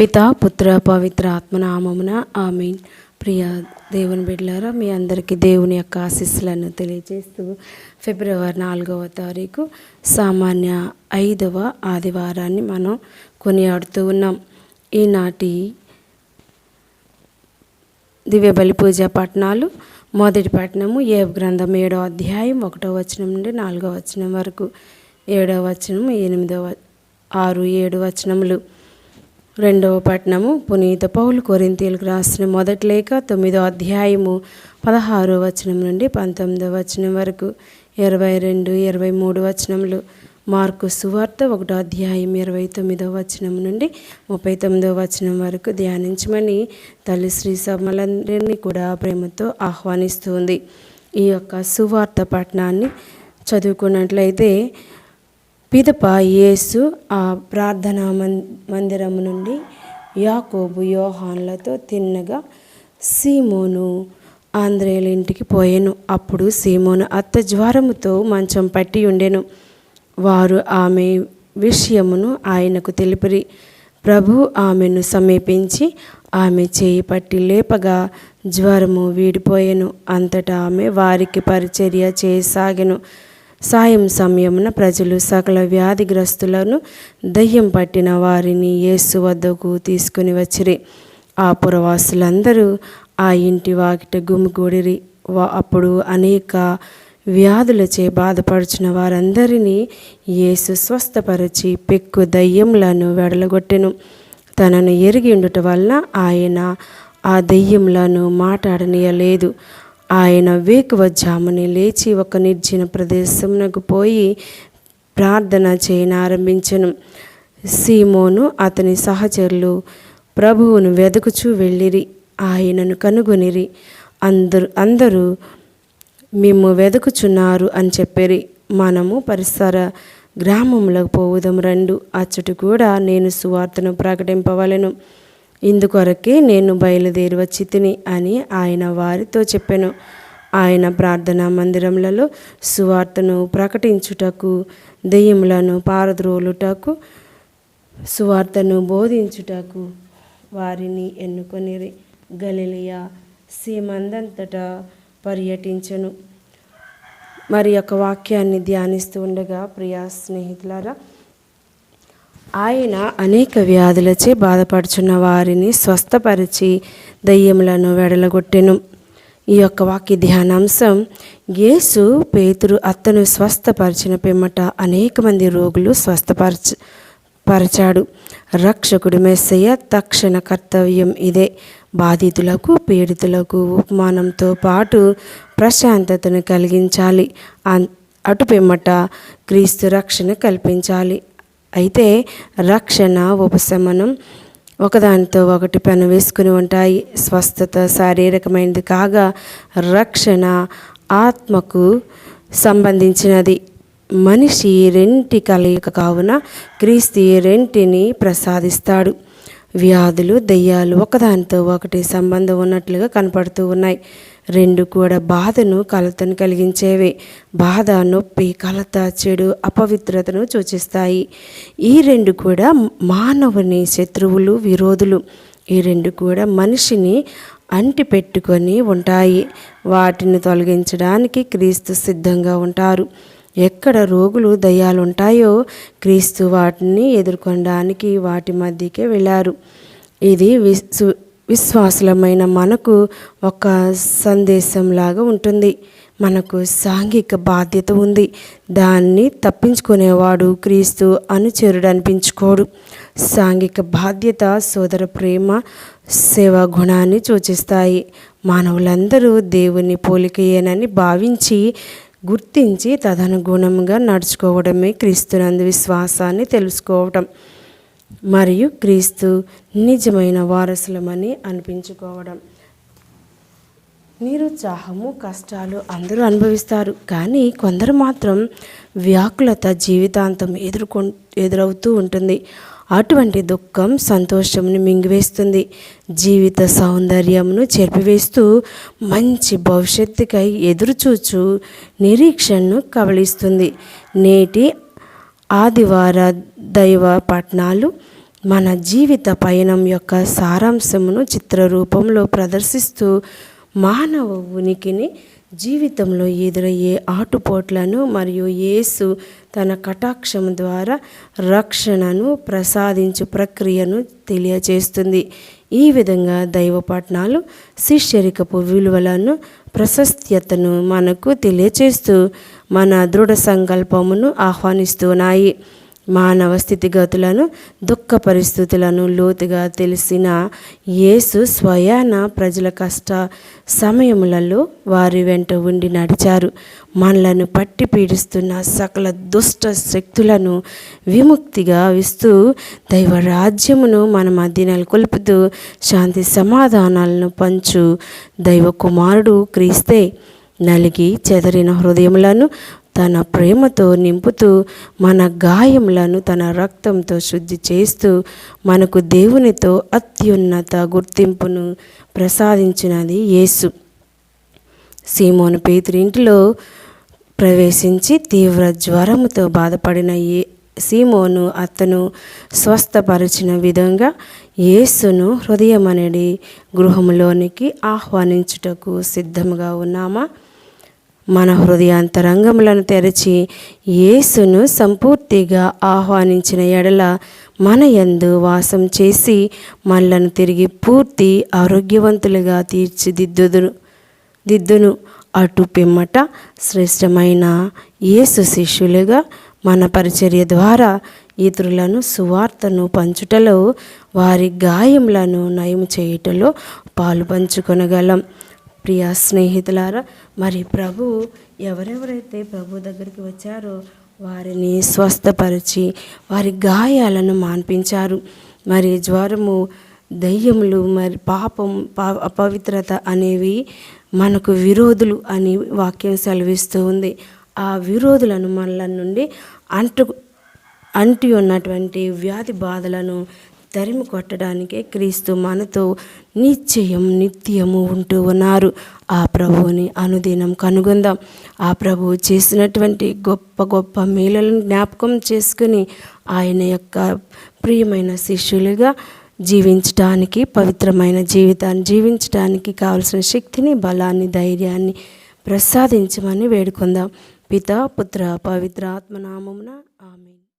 పిత పుత్ర పవిత్ర ఆత్మనామమున ఆమెన్. ప్రియ దేవుని బిడ్డలారా మీ అందరికీ దేవుని యొక్క ఆశీస్సులను తెలియజేస్తూ ఫిబ్రవరి నాలుగవ తారీఖు సామాన్య ఐదవ ఆదివారాన్ని మనం కొనియాడుతూ ఉన్నాం. ఈనాటి దివ్య బలి పూజ పట్టణాలు మొదటి పట్టణము ఏ గ్రంథం ఏడో అధ్యాయం ఒకటో వచనం నుండి నాలుగో వచనం వరకు ఏడవ వచనం ఎనిమిదవ ఆరు ఏడు వచనములు. రెండవ పట్టణము పునీత పౌలు కొరింతీలకు రాసిన మొదటి లేఖ తొమ్మిదో అధ్యాయము పదహారో వచనం నుండి పంతొమ్మిదో వచనం వరకు. ఇరవై రెండు ఇరవై మూడు వచనములు. మార్కు సువార్త ఒకటో అధ్యాయం ఇరవై తొమ్మిదో వచనం నుండి ముప్పై తొమ్మిదో వచనం వరకు ధ్యానించమని తల్లి శ్రీ సభలందరినీ కూడా ప్రేమతో ఆహ్వానిస్తుంది ఈ యొక్క సువార్త పట్టణాన్ని చదువుకున్నట్లయితే పిదప యేసు ఆ ప్రార్థనా మందిరము నుండి యాకోబు యోహాన్లతో తిన్నగా సీమోను ఆంధ్రేయుల ఇంటికి పోయెను. అప్పుడు సీమోను అత్త జ్వరముతో మంచం పట్టి ఉండెను. వారు ఆమె విషయమును ఆయనకు తెలిపిరి. ప్రభు ఆమెను సమీపించి ఆమె చేయి పట్టి లేపగా జ్వరము వీడిపోయాను. అంతటా ఆమె వారికి పరిచర్య చేయసాగెను. సాయం సమయమున ప్రజలు సకల వ్యాధిగ్రస్తులను దయ్యం పట్టిన వారిని యేసు వద్దకు తీసుకుని వచ్చిరి. ఆ పురవాసులందరూ ఆ ఇంటి వాకిట గుమిగూడిరి. వా- అప్పుడు అనేక వ్యాధులచే బాధపడుచున్న వారందరినీ యేసు స్వస్థపరిచి పెక్కు దయ్యములను వెడలగొట్టెను. తనను ఎరిగి ఉండుట వలన ఆయన ఆ దెయ్యములను మాట్లాడనీయలేదు ఆయన వేకువజాముని లేచి ఒక నిర్జన ప్రదేశమునకు పోయి ప్రార్థన చేయనారంభించెను సీమోను అతని సహచరులు ప్రభువును వెతుకుచూ వెళ్ళిరి ఆయనను కనుగొనిరి. అందరు అందరూ మేము వెతుకుచున్నారు అని చెప్పిరి. మనము పరిసర గ్రామములకు పోవుదాం రెండు. అచ్చటి కూడా నేను సువార్తను ప్రకటింపవలను. ఇందుకొరకే నేను బయలుదేరి వచ్చి తిని అని ఆయన వారితో చెప్పాను. ఆయన ప్రార్థనా మందిరములలో సువార్తను ప్రకటించుటకు దెయ్యములను పారద్రోలుటకు సువార్తను బోధించుటకు వారిని ఎన్నుకొనిరి. గలిలియా సీమందంతటా పర్యటించను. మరి యొక్క వాక్యాన్ని ధ్యానిస్తూ ఉండగా ప్రియా స్నేహితులారా ఆయన అనేక వ్యాధులచే బాధపడుచున్న వారిని స్వస్థపరిచి దయ్యములను వెడలగొట్టెను. ఈ యొక్క వాక్య ధ్యానాంశం యేసు పేతురు అత్తను స్వస్థపరిచిన పిమ్మట అనేక మంది రోగులు స్వస్థపరచ పరచాడు. రక్షకుడు మెస్సయ్య తక్షణ కర్తవ్యం ఇదే. బాధితులకు పీడితులకు ఉపమానంతో పాటు ప్రశాంతతను కలిగించాలి. అన్- అటు పిమ్మట క్రీస్తు రక్షణ కల్పించాలి. అయితే రక్షణ ఉపశమనం ఒకదానితో ఒకటి పెను వేసుకుని ఉంటాయి. స్వస్థత శారీరకమైనది కాగా రక్షణ ఆత్మకు సంబంధించినది. మనిషి రెంటి కలయిక కావున క్రీస్తు రెంటిని ప్రసాదిస్తాడు. వ్యాధులు దయ్యాలు ఒకదానితో ఒకటి సంబంధం ఉన్నట్లుగా కనపడుతూ ఉన్నాయి. రెండు కూడా బాధను కలతను కలిగించేవే. బాధ నొప్పి కలత చెడు అపవిత్రతను సూచిస్తాయి. ఈ రెండు కూడా మానవుని శత్రువులు విరోధులు. ఈ రెండు కూడా మనిషిని అంటి పెట్టుకొని ఉంటాయి. వాటిని తొలగించడానికి క్రీస్తు సిద్ధంగా ఉంటారు. ఎక్కడ రోగులు దయ్యాలు ఉంటాయో క్రీస్తు వాటిని ఎదుర్కొనడానికి వాటి మధ్యకే వెళ్ళారు. ఇది విశ్వ విశ్వాసులమైన మనకు ఒక సందేశంలాగా ఉంటుంది. మనకు సాంఘిక బాధ్యత ఉంది. దాన్ని తప్పించుకునేవాడు క్రీస్తు అనుచరుడు అనిపించుకోడు సాంఘిక బాధ్యత సోదర ప్రేమ సేవా గుణాన్ని సూచిస్తాయి. మానవులందరూ దేవుని పోలికయేనని భావించి గుర్తించి తదనుగుణంగా నడుచుకోవడమే క్రీస్తునందు విశ్వాసాన్ని తెలుసుకోవటం. మరియు క్రీస్తు నిజమైన వారసులమని అనిపించుకోవడం. నిరుత్సాహము కష్టాలు అందరూ అనుభవిస్తారు కానీ కొందరు మాత్రం వ్యాకులత జీవితాంతం ఎదుర్కొ ఎదురవుతూ ఉంటుంది. అటువంటి దుఃఖం సంతోషంను మింగివేస్తుంది. జీవిత సౌందర్యమును చెరిపివేస్తూ మంచి భవిష్యత్తుకై ఎదురుచూచు నిరీక్షణను కబళిస్తుంది. నేటి ఆదివార దైవ పట్టణాలు మన జీవిత పయనం యొక్క సారాంశమును చిత్రరూపంలో ప్రదర్శిస్తూ మానవ ఉనికిని జీవితంలో ఎదురయ్యే ఆటుపోట్లను మరియు యేసు తన కటాక్షం ద్వారా రక్షణను ప్రసాదించు ప్రక్రియను తెలియచేస్తుంది. ఈ విధంగా దైవ పట్నాలు శిష్యరికపు విలువలను ప్రశస్త్యతను మనకు తెలియచేస్తూ మన దృఢ సంకల్పమును ఆహ్వానిస్తున్నాయి. మానవ స్థితిగతులను దుఃఖ పరిస్థితులను లోతుగా తెలిసిన యేసు స్వయాన ప్రజల కష్ట సమయములలో వారి వెంట ఉండి నడిచారు. మనలను పట్టి పీడిస్తున్న సకల దుష్ట శక్తులను విముక్తిగా ఇస్తూ దైవ రాజ్యమును మన మధ్య నెలకొల్పుతూ శాంతి సమాధానాలను పంచు దైవ కుమారుడు క్రీస్తే. నలిగి చెదరిన హృదయములను తన ప్రేమతో నింపుతూ మన గాయములను తన రక్తంతో శుద్ధి చేస్తూ మనకు దేవునితో అత్యున్నత గుర్తింపును ప్రసాదించినది యేసు. సీమోను పేతురింటిలో ప్రవేశించి తీవ్ర జ్వరముతో బాధపడిన ఏ సీమోను అతను స్వస్థపరిచిన విధంగా యేసును హృదయమనడి గృహంలోనికి ఆహ్వానించుటకు సిద్ధంగా ఉన్నామా? మన హృదయాంతరంగములను తెరచి యేసును సంపూర్తిగా ఆహ్వానించిన ఎడల మన యందు వాసం చేసి మనలను తిరిగి పూర్తి ఆరోగ్యవంతులుగా తీర్చిదిద్దుదును దిద్దును. అటు పిమ్మట శ్రేష్టమైన యేసు శిష్యులుగా మన పరిచర్య ద్వారా ఇతరులను సువార్తను పంచుటలో వారి గాయములను నయం చేయుటలో పాలు పంచుకొనగలం. ప్రియ స్నేహితులారా మరి ప్రభు ఎవరెవరైతే ప్రభు దగ్గరికి వచ్చారో వారిని స్వస్థపరిచి వారి గాయాలను మాన్పించారు. మరి జ్వరము దయ్యములు మరి పాపం పా అపవిత్రత అనేవి మనకు విరోధులు అని వాక్యం సెలవిస్తూ ఉంది. ఆ విరోధులను మనల నుండి అంటు అంటి ఉన్నటువంటి వ్యాధి బాధలను తరిమి కొట్టడానికే క్రీస్తు మనతో నిశ్చయం నిత్యము ఉంటూ ఉన్నారు. ఆ ప్రభువుని అనుదినం కనుగొందాం. ఆ ప్రభువు చేసినటువంటి గొప్ప గొప్ప మేలులను జ్ఞాపకం చేసుకుని ఆయన యొక్క ప్రియమైన శిష్యులుగా జీవించడానికి పవిత్రమైన జీవితాన్ని జీవించడానికి కావలసిన శక్తిని బలాన్ని ధైర్యాన్ని ప్రసాదించమని వేడుకుందాం. పిత పుత్ర పవిత్ర ఆత్మనామమున ఆమె